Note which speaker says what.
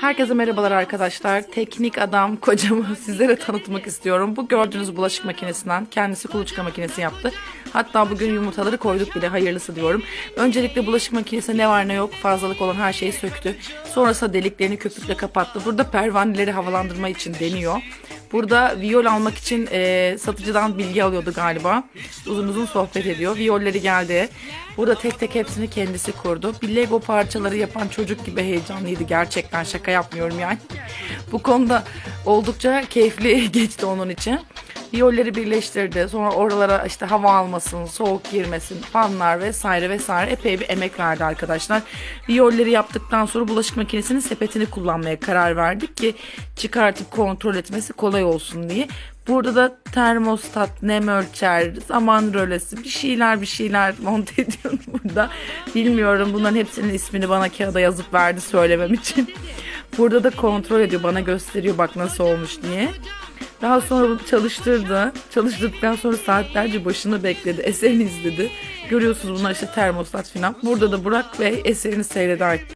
Speaker 1: Herkese merhabalar arkadaşlar. Teknik adam kocamı sizlere tanıtmak istiyorum. Bu gördüğünüz bulaşık makinesinden kendisi kuluçka makinesi yaptı. Hatta bugün yumurtaları koyduk bile hayırlısı diyorum. Öncelikle bulaşık makinesinde ne var ne yok fazlalık olan her şeyi söktü. Sonrasında deliklerini köpükle kapattı. Burada pervaneleri havalandırma için deniyor. Burada viyol almak için e, satıcıdan bilgi alıyordu galiba. Uzun uzun sohbet ediyor. Viyolleri geldi. Burada tek tek hepsini kendisi kurdu. Bir Lego parçaları yapan çocuk gibi heyecanlıydı gerçekten şaka yapmıyorum yani. Bu konuda oldukça keyifli geçti onun için. Viyolleri birleştirdi. Sonra oralara işte hava almasın, soğuk girmesin, fanlar vesaire vesaire epey bir emek verdi arkadaşlar. Viyolleri yaptıktan sonra bulaşık makinesinin sepetini kullanmaya karar verdik ki çıkartıp kontrol etmesi kolay olsun diye. Burada da termostat, nem ölçer, zaman rölesi bir şeyler bir şeyler monte ediyorum burada. Bilmiyorum bunların hepsinin ismini bana kağıda yazıp verdi söylemem için. Burada da kontrol ediyor bana gösteriyor bak nasıl olmuş diye. Daha sonra bunu çalıştırdı. Çalıştırdıktan sonra saatlerce başını bekledi. Eserini izledi. Görüyorsunuz bunlar işte termostat falan. Burada da Burak Bey eserini seyreder.